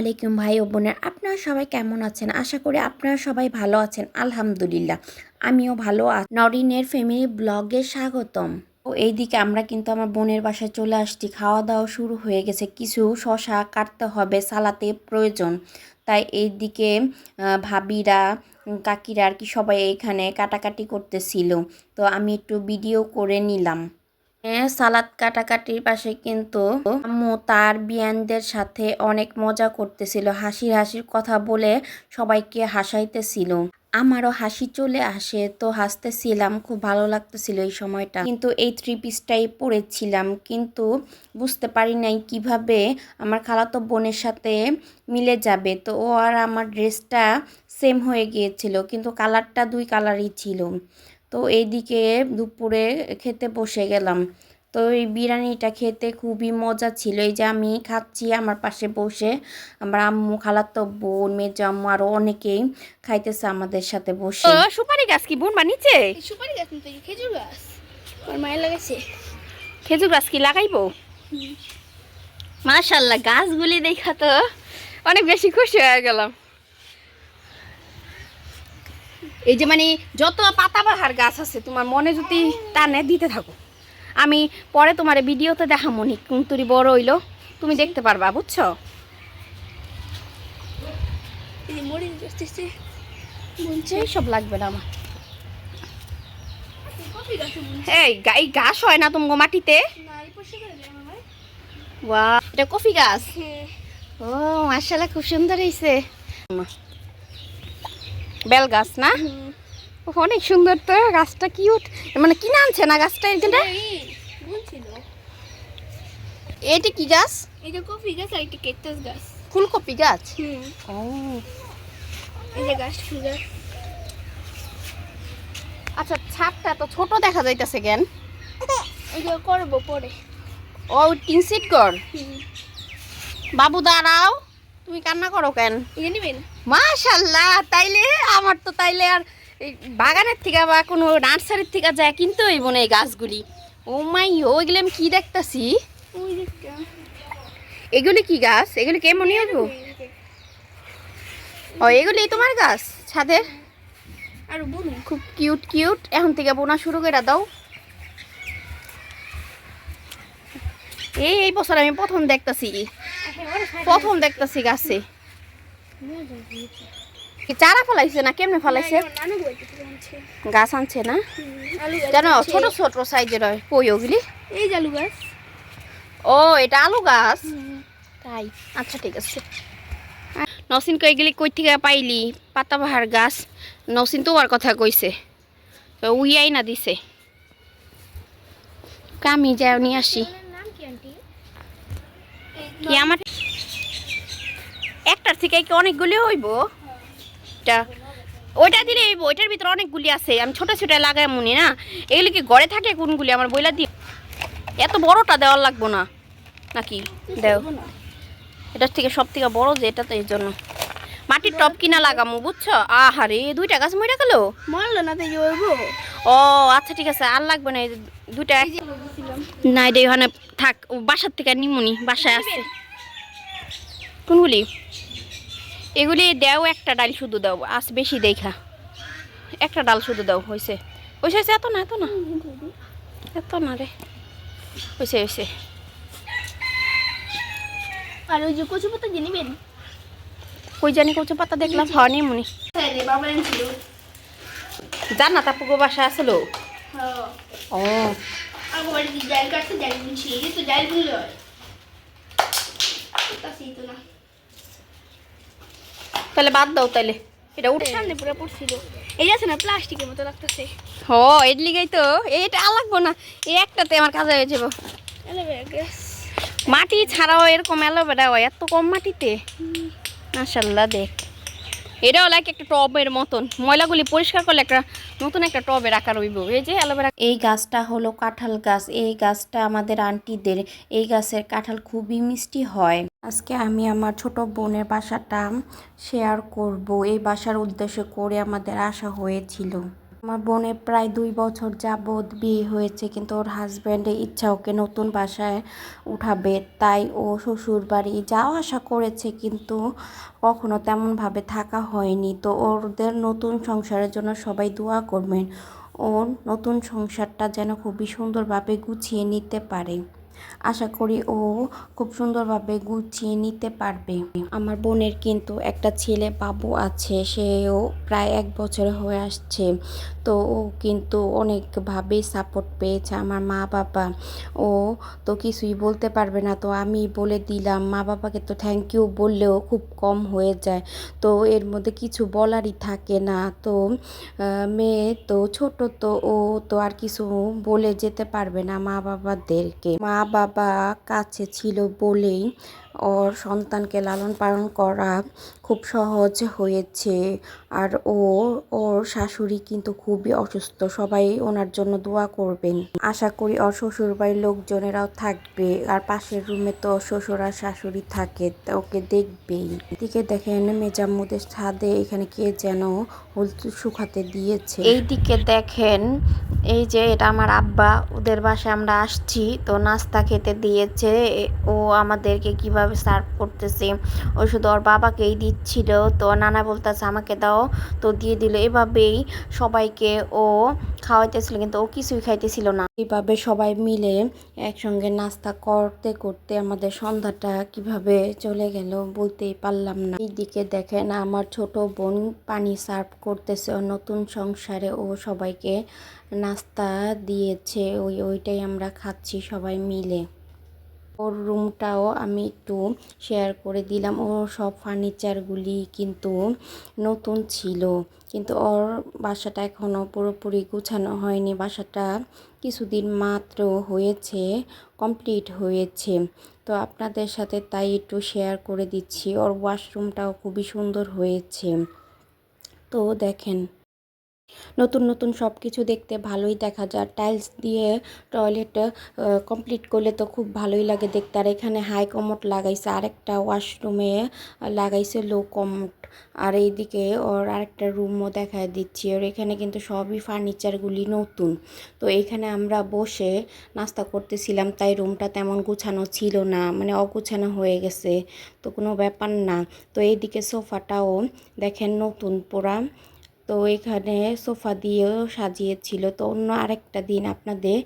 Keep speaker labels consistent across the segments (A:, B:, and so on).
A: আলাইকুম ভাই ও বোনের, আপনারা সবাই কেমন আছেন? আশা করি আপনারা সবাই ভালো আছেন, আলহামদুলিল্লাহ। আমিও ভালো আছি। নরিনের ফ্যামিলি ব্লগে স্বাগতম। ও এইদিকে আমরা কিন্তু আমার বোনের বাসায় চলে আসছি। খাওয়া দাওয়া শুরু হয়ে গেছে। কিছু শশা কাটতে হবে, সালাতে প্রয়োজন। তাই এইদিকে ভাবিরা, কাকিরা আর কি সবাই এইখানে কাটাকাটি করতেছিল। তো আমি একটু ভিডিও করে নিলাম। সালাদ কাটাকাটির পাশে কিন্তু আম্মু তার বিয়ানদের সাথে অনেক মজা করতেছিল, হাসির হাসির কথা বলে সবাইকে হাসাইতেছিল। আমারও হাসি চলে আসে, তো হাসতেছিলাম, খুব ভালো লাগতেছিল এই সময়টা। কিন্তু এই থ্রি পিসটাই পরেছিলাম, কিন্তু বুঝতে পারি নাই কীভাবে আমার খালাতো বোনের সাথে মিলে যাবে। তো ও আর আমার ড্রেসটা সেম হয়ে গিয়েছিল, কিন্তু কালারটা দুই কালারই ছিল। তো এইদিকে দুপুরে খেতে বসে গেলাম। তো এই বিরিয়ানিটা খেতে খুবই মজা ছিল। এই যে আমি খাচ্ছি আমার পাশে বসে আমার আম্মু খালাতো বোন মেজো আম্মু আরও অনেকেই খাইতেছে আমাদের সাথে বসে।
B: সুপারি গাছ কি বোন বানিয়েছে?
C: এই সুপারি গাছ না তো খেজুর গাছ। আমার মায়ের লাগাইছে।
B: খেজুর গাছ কি লাগাইবো? মাশাল্লাহ গাছগুলি দেখা তো অনেক বেশি খুশি হয়ে গেলাম। এই যে মানে যত পাতাবাহার গাছ আছে তোমার মনে যদি টানে দিতে থাকো। আমি পরে তোমার ভিডিওতে দেখাবো নি কুন্তুরি বড় হইল। তুমি দেখতে পারবা বুঝছ? সব লাগবে না আমার।
C: কফি
B: এই গাছ হয় না তোমার মাটিতে? এটা কফি গাছ?
C: হ্যাঁ।
B: ও খুব সুন্দর হয়েছে বেল গাছ না? অনেক সুন্দর তো গাছটা কিউট মানে কিনে আনছে না গাছটা এখানে
C: বুনছিল
B: এটা কি গাছ?
C: যে কফি গাছ আর একটা কেকটাস গাছ।
B: ফুলকপি গাছ?
C: হুম।
B: ও।
C: এই যে গাছ ফুল গাছ
B: আচ্ছা ছাদটা তো ছোট দেখা যাইতেছে কেন?
C: এই করব পরে।
B: ও টিন সিট কর বাবু দাঁড়াও। তুমি কান্না করো কেন? মাশাল্লাহ তাইলে আমার তো তাইলে আর বাগানের থেকে বা কোনো নার্সারির থেকে যায় কিনতে হইব না এই গাছগুলি। ও মাই ওইগুলো আমি কি দেখতাছি? এগুলি কি গাছ? এগুলি কেমনই হইব? ও এগুলি তোমার গাছ ছাদের?
C: আর
B: খুব কিউট কিউট এখন থেকে বোনা শুরু করে দাও। এই এই বছর আমি প্রথম দেখতাছি। প্রথম দেখতাছি গাছে। চারা ফলাইছে না কেমনে ফলাইছে? গাছ আনছে না? জানো
C: বুনছে।
B: ছোট ছোট সাইজের হয় পই ওগুলি?
C: এই আলু গাছ।
B: ও এটা আলু গাছ? তাই। আচ্ছা ঠিক আছে। নসিন কই গেলি কই থেকে পাইলি? পাতাবাহার গাছ। নসিন তো ওর কথা কইছে। উইয়াই না দিছে। কামি যাও নিয়ে আসি।
C: কি
B: আমার একটার থেকে কি অনেকগুলি হইব? এটা ওইটা দিলে হইব ওইটার ভিতরে অনেকগুলি আছে আমি ছোট ছোট লাগাই মনে না। এগুলি কি ঘরে থাকে কোনগুলি? আমার বইলা দিয়ে এত বড়টা দেওয়ার লাগবো না। নাকি? দেও। এটার থেকে সব থেকে বড় যে এটা তো এই জন্য। মাটির টপ কিনা লাগামু বুঝছ? আহারে দুইটা গাছ মরে গেল?
C: মরলো না তো
B: ও আচ্ছা ঠিক আছে আর লাগবে না দুইটা না এটা ওখানে থাক বাসার থেকে নিমুনি বাসায় আছে। কোনগুলি? এগুলি দেও একটা ডাল শুধু দাও আস বেশি দেখা। একটা ডাল শুধু দাও হয়েছে হয়েছে হয়েছে এত না এত না। এত না রে। হয়েছে হয়েছে
C: আর ওই যে কচু পাতা দিয়ে নিবেন?
B: কই জানি কচু পাতা দেখলাম হওয়া নিমুনি।
C: বাবা
B: জান না তাপুগো বাসা আসলো?
C: হ্যাঁ।
B: ও।
C: বুনছি এই তো ডাল বুনলে হয় তাছি তো না
B: তাহলে বাদ দাও তাহলে। এটা উঠে
C: সামনে পুরো পড়ছিল। এই আছে না প্লাস্টিকের মতো লাগতেছে।
B: হ এর লিগাই তো আর লাগবো না। এই একটাতে আমার কাজ হয়ে যাব। মাটি ছাড়াও এরকম অ্যালোভেরা হয় এত কম মাটিতে। মাশাল্লাহ দেখ। এটাও লাইক একটা টবের মতন। ময়লাগুলি পরিষ্কার করলে একটা নতুন একটা টবে রাখা রইব। এই যে অ্যালোভেরা
A: এই গাছটা হলো কাঁঠাল গাছ। এই গাছটা আমাদের আন্টিদের। এই গাছের কাঁঠাল খুবই মিষ্টি হয়। আজকে আমি আমার ছোট বোনের বাসাটা শেয়ার করব। এই বাসার উদ্দেশ্য করে আমাদের আসা হয়েছিল। আমার বোনের প্রায় দুই বছর যাবৎ বিয়ে হয়েছে, কিন্তু ওর হাজব্যান্ডের ইচ্ছা ওকে নতুন বাসায় উঠাবে, তাই ও শ্বশুর বাড়ি যাওয়া আসা করেছে, কিন্তু কখনো তেমনভাবে থাকা হয়নি। তো ওদের নতুন সংসারের জন্য সবাই দোয়া করবেন, ওর নতুন সংসারটা যেন খুবই সুন্দরভাবে গুছিয়ে নিতে পারে। আশা করি ও খুব সুন্দরভাবে গুছিয়ে নিতে পারবে। আমার বোনের কিন্তু একটা ছেলে বাবু আছে, সেও প্রায় এক বছর হয়ে আসছে। তো ও কিন্তু অনেকভাবেই সাপোর্ট পেয়েছে আমার মা বাবা। ও তো কিছুই বলতে পারবে না, তো আমি বলে দিলাম, মা বাবাকে তো থ্যাংক ইউ বললেও খুব কম হয়ে যায়। তো এর মধ্যে কিছু বলারই থাকে না, তো মেয়ে তো ছোট, তো ও তো আর কিছু বলে যেতে পারবে না মা বাবাদেরকে। মা বাবা কাছে ছিল বলেই ওর সন্তানকে লালন পালন করা খুব সহজ হয়েছে। আর ও, ওর শাশুড়ি কিন্তু খুবই অসুস্থ, সবাই ওনার জন্য দোয়া করবেন। আশা করি ওর শ্বশুর বাড়ির লোকজনেরাও থাকবে। আর পাশের রুমে তো শ্বশুর আর শাশুড়ি থাকে ওকে দেখবেই। এদিকে দেখেন মেজাম্মুদের ছাদে এখানে কে যেন হলুদ শুকাতে দিয়েছে।
B: এইদিকে দেখেন এই যে এটা আমার আব্বা, ওদের বাসায় আমরা আসছি। তো নাস্তা খেতে দিয়েছে ও আমাদেরকে কীভাবে সার্ভ করতেছে। ও শুধু ওর বাবাকেই দিচ্ছিল। তো নানা বলতেছে, আমাকে দাও। তো দিয়ে দিল। এভাবেই সবাইকে ও খাওয়াইতেছিল, কিন্তু ও কিছুই খাইতেছিল না।
A: এইভাবে সবাই মিলে একসঙ্গে নাস্তা করতে করতে আমাদের সন্ধ্যাটা কীভাবে চলে গেল বলতেই পারলাম না। এইদিকে দেখেন আমার ছোট বোন পানি সার্ভ করতেছে নতুন সংসারে ও সবাইকে নাস্তা দিয়েছে। ওই, ওইটাই আমরা খাচ্ছি সবাই মিলে। ওর রুমটাও আমি একটু শেয়ার করে দিলাম। ওর সব ফার্নিচারগুলি কিন্তু নতুন ছিল। কিন্তু ওর বাসাটা এখনও পুরোপুরি গুছানো হয়নি। বাসাটা কিছুদিন মাত্র হয়েছে কমপ্লিট হয়েছে। তো আপনাদের সাথে তাই একটু শেয়ার করে দিচ্ছি। ওর ওয়াশরুমটাও খুবই সুন্দর হয়েছে। তো দেখেন নতুন নতুন সব কিছু দেখতে ভালোই দেখা যায়। টাইলস দিয়ে টয়লেট কমপ্লিট করলে তো খুব ভালোই লাগে দেখতে। আর এখানে হাই কমোড লাগাইছে, আরেকটা ওয়াশরুমে লাগাইছে লো কমোড। আর এইদিকে ওর আরেকটা রুমও দেখায় দিচ্ছি। ওর এখানে কিন্তু সবই ফার্নিচারগুলি নতুন। তো এখানে আমরা বসে নাস্তা করতেছিলাম, তাই রুমটা তেমন গুছানো ছিল না মানে অগুছানো হয়ে গেছে। তো কোনো ব্যাপার না। তো এইদিকে সোফাটাও দেখেন নতুন পোড়া তো এখানে সোফা দিয়েও সাজিয়েছিল। তো অন্য আরেকটা দিন আপনাদের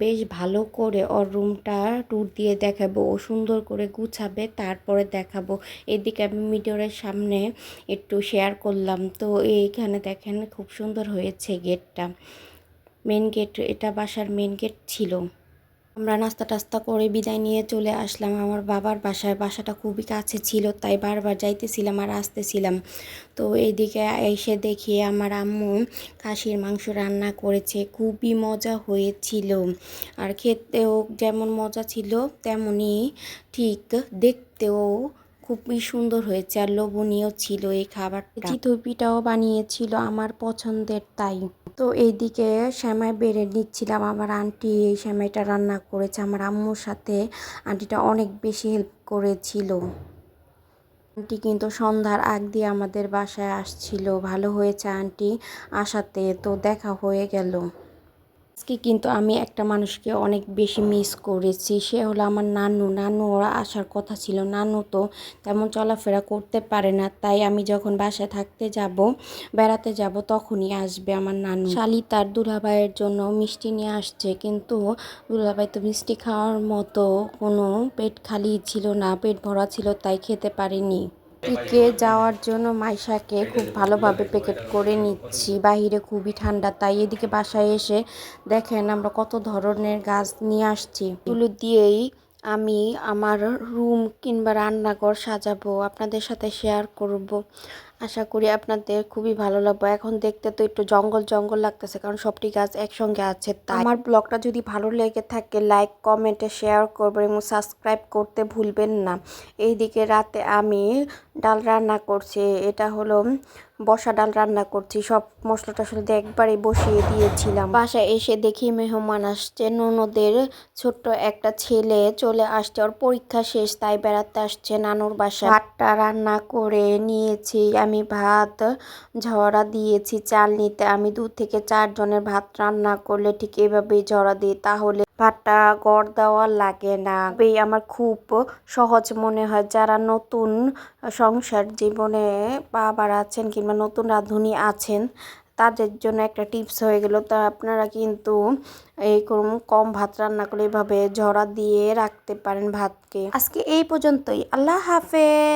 A: বেশ ভালো করে ওর রুমটা ট্যুর দিয়ে দেখাবো, ও সুন্দর করে গুছাবে, তারপরে দেখাবো। এদিকে আমি মিডরের সামনে একটু শেয়ার করলাম। তো এইখানে দেখেন খুব সুন্দর হয়েছে গেটটা মেন গেট এটা বাসার মেন গেট ছিল। আমরা নাস্তা টাস্তা করে বিদায় নিয়ে চলে আসলাম। আমার বাবার বাসায়। বাসাটা খুবই কাছে ছিল, তাই বারবার যাইতেছিলাম আর আসতেছিলাম। তো এইদিকে এসে দেখি আমার আম্মু খাসির মাংস রান্না করেছে। খুবই মজা হয়েছিল। আর খেতেও যেমন মজা ছিল তেমনই ঠিক দেখতেও খুবই সুন্দর হয়েছে আর লোভনীয় ছিল এই খাবারটা। চিতই পিঠাও বানিয়েছিল আমার পছন্দের তাই। তো এইদিকে শ্যামাই বেড়ে নিচ্ছিলাম। আমার আন্টি এই শ্যামাইটা রান্না করেছে, আমার আম্মুর সাথে। আন্টিটা অনেক বেশি হেল্প করেছিল। আন্টি কিন্তু সন্ধ্যার আগ দিয়ে আমাদের বাসায় আসছিল। ভালো হয়েছে আন্টি আসাতে, তো দেখা হয়ে গেল। আজকে কিন্তু আমি একটা মানুষকে অনেক বেশি মিস করেছি। সে হলো আমার নানু। নানু ওরা আসার কথা ছিল। নানু তো তেমন চলাফেরা করতে পারে না। তাই আমি যখন বাসায় থাকতে যাব, বেড়াতে যাব, তখনই আসবে আমার নানু। শালি তার দুলাভাইয়ের জন্য মিষ্টি নিয়ে আসছে। কিন্তু দুলাভাই তো মিষ্টি খাওয়ার মতো কোনো পেট খালি ছিল না, পেট ভরা ছিল, তাই খেতে পারেনি। পিকে যাওয়ার জন্য মাইশাকে খুব ভালোভাবে প্যাকেট করে নিচ্ছি। বাহিরে খুবই ঠান্ডা, তাই এদিকে বাসায় এসে দেখেন আমরা কত ধরনের গাছ নিয়ে আসছি। এগুলো দিয়েই আমি আমার রুম কিংবা রান্নাঘর সাজাবো, আপনাদের সাথে শেয়ার করব। আশা করি আপনাদের খুবই ভালো লাগবে। এখন দেখতে তো একটু জঙ্গল জঙ্গল লাগতেছে, কারণ সবটি গাছ একসঙ্গে আছে তা আমার ব্লগটা যদি ভালো লেগে থাকে লাইক কমেন্টে শেয়ার করবেন এবং সাবস্ক্রাইব করতে ভুলবেন না। এইদিকে রাতে আমি ডাল রান্না করছি, এটা হলো বসা ডাল রান্না করছি, সব মশলা টশলা দিয়ে একবারে বসিয়ে দিয়েছিলাম। বাসায় এসে দেখি মেহমান আসছে, ননদের ছোট্ট একটা ছেলে চলে আসছে, ওর পরীক্ষা শেষ, তাই বেড়াতে আসছে নানুর বাসায়। ভাতটা রান্না করে নিয়েছি আমি আমি ভাত ঝরা দিয়েছি, চাল নিতে, আমি দু থেকে চারজনের ভাত রান্না করলে ঠিক এভাবেই ঝরা দিই, তাহলে ভাতটা গড় দেওয়া লাগে না। এই আমার খুব সহজ মনে হয় যারা নতুন সংসার জীবনে বাবার আছেন কিংবা নতুন রাঁধুনি আছেন, তাদের জন্য একটা টিপস হয়ে গেল। তা আপনারা কিন্তু এইরকম কম ভাত রান্না করে এভাবে ঝরা দিয়ে রাখতে পারেন ভাতকে। আজকে এই পর্যন্তই। আল্লাহ হাফেজ।